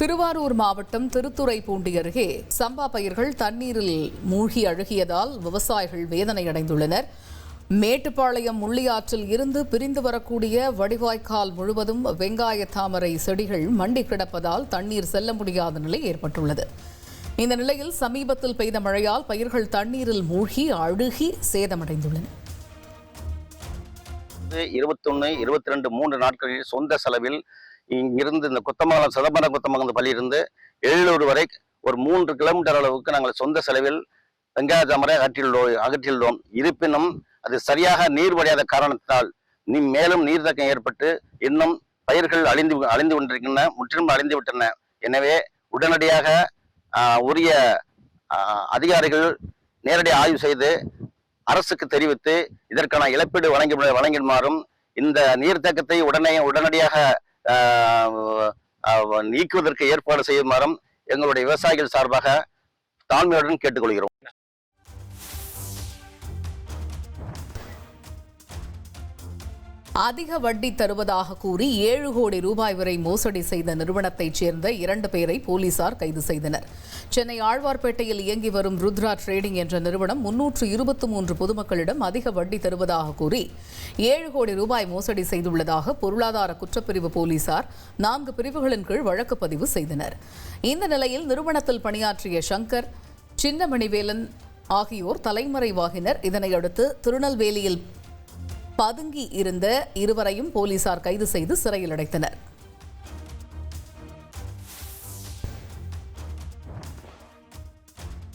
திருவாரூர் மாவட்டம் திருத்துறைப்பூண்டி அருகே சம்பா பயிர்கள் தண்ணீரில் மூழ்கி அழுகியதால் விவசாயிகள் வேதனையடைந்துள்ளனர். மேட்டுப்பாளையம் முள்ளியாற்றில் இருந்து பிரிந்து வரக்கூடிய வடிவாய்க்கால் முழுவதும் வெங்காய தாமரை செடிகள் மண்டி கிடப்பதால் தண்ணீர் செல்ல முடியாத நிலை ஏற்பட்டுள்ளது. இந்த நிலையில் சமீபத்தில் பெய்த மழையால் பயிர்கள் தண்ணீரில் மூழ்கி அழுகி சேதமடைந்துள்ளன. இருபத்தொன்று இருபத்தி ரெண்டு மூன்று நாட்களில் சொந்த செலவில் இங்கிருந்து இந்த குத்தமங்கலம் சிதம்பரம் குத்தமங்கலம் பள்ளியிலிருந்து எழுநூறு வரை ஒரு மூன்று கிலோமீட்டர் அளவுக்கு நாங்கள் சொந்த செலவில் வெங்காய தாமரை அகற்றியுள்ளோம் அகற்றியுள்ளோம் இருப்பினும் அது சரியாக நீர் வடியாத காரணத்தால் நீ மேலும் நீர்த்தக்கம் ஏற்பட்டு இன்னும் பயிர்கள் அழிந்து அழிந்து கொண்டிருக்கின்றன முற்றிலும் அழிந்து விட்டன. எனவே உடனடியாக உரிய அதிகாரிகள் நேரடி ஆய்வு செய்து அரசுக்கு தெரிவித்து இதற்கான இழப்பீடு வழங்கி வழங்கிடுமாறும் இந்த நீர்த்தேக்கத்தை உடனே உடனடியாக நீக்குவதற்கு ஏற்பாடு செய்யுமாறும் எங்களுடைய விவசாயிகள் சார்பாக தாழ்மையுடன் கேட்டுக்கொள்கிறோம். அதிக வட்டி தருவதாக கூறி ஏழு கோடி ரூபாய் வரை மோசடி செய்த நிறுவனத்தைச் சேர்ந்த இரண்டு பேரை போலீசார் கைது செய்தனர். சென்னை ஆழ்வார்பேட்டையில் இயங்கி வரும் ருத்ரா ட்ரேடிங் என்ற நிறுவனம் முன்னூற்று இருபத்தி மூன்று பொதுமக்களிடம் அதிக வட்டி தருவதாக கூறி ஏழு கோடி ரூபாய் மோசடி செய்துள்ளதாக பொருளாதார குற்றப்பிரிவு போலீசார் நான்கு பிரிவுகளின் கீழ் வழக்கு பதிவு செய்தனர். இந்த நிலையில் நிறுவனத்தில் பணியாற்றிய சங்கர் சின்னமணிவேலன் ஆகியோர் தலைமறைவாகினர். இதனையடுத்து திருநெல்வேலியில் பதுங்கி இருந்த இருவரையும் போலீசார் கைது செய்து சிறையில் அடைத்தனர்.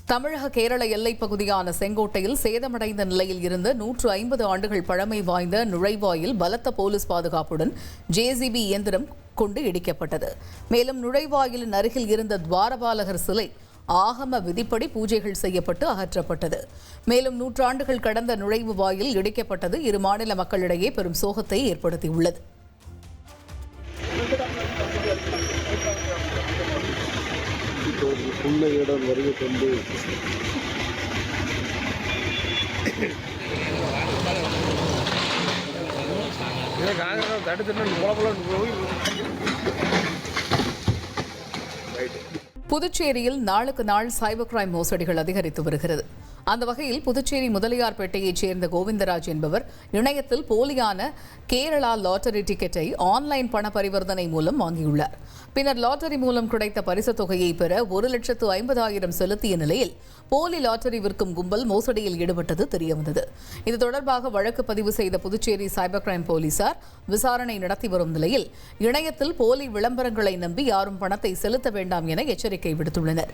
தமிழக கேரள எல்லைப் பகுதியான செங்கோட்டையில் சேதமடைந்த நிலையில் இருந்த நூற்று ஐம்பது ஆண்டுகள் பழமை வாய்ந்த நுழைவாயில் பலத்த போலீஸ் பாதுகாப்புடன் ஜேசிபி இயந்திரம் கொண்டு இடிக்கப்பட்டது. மேலும் நுழைவாயிலின் அருகில் இருந்த துவாரபாலகர் சிலை ஆகம விதிப்படி பூஜைகள் செய்யப்பட்டு அகற்றப்பட்டது. மேலும் நூற்றாண்டுகள் கடந்த நுழைவு வாயில் இடிக்கப்பட்டது இரு மாநில மக்களிடையே பெரும் சோகத்தை ஏற்படுத்தியுள்ளது. வருகை கொண்டு தடுத்துட்டு புலப்புலன்னு போய். புதுச்சேரியில் நாளுக்கு நாள் சைபர் கிரைம் மோசடிகள் அதிகரித்து வருகிறது. அந்த வகையில் புதுச்சேரி முதலியார்பேட்டையைச் சேர்ந்த கோவிந்தராஜ் என்பவர் இணையத்தில் போலியான கேரளா லாட்டரி டிக்கெட்டை ஆன்லைன் பண பரிவர்த்தனை மூலம் வாங்கியுள்ளார். பின்னர் லாட்டரி மூலம் கிடைத்த பரிசு தொகையை பெற ஒரு லட்சத்து ஐம்பதாயிரம் செலுத்திய நிலையில் போலி லாட்டரி விற்கும் கும்பல் மோசடியில் ஈடுபட்டது தெரியவந்தது. இது தொடர்பாக வழக்கு பதிவு செய்த புதுச்சேரி சைபர் கிரைம் போலீசார் விசாரணை நடத்தி வரும் நிலையில் இணையத்தில் போலி விளம்பரங்களை நம்பி யாரும் பணத்தை செலுத்த வேண்டாம் என எச்சரிக்கை விடுத்துள்ளனர்.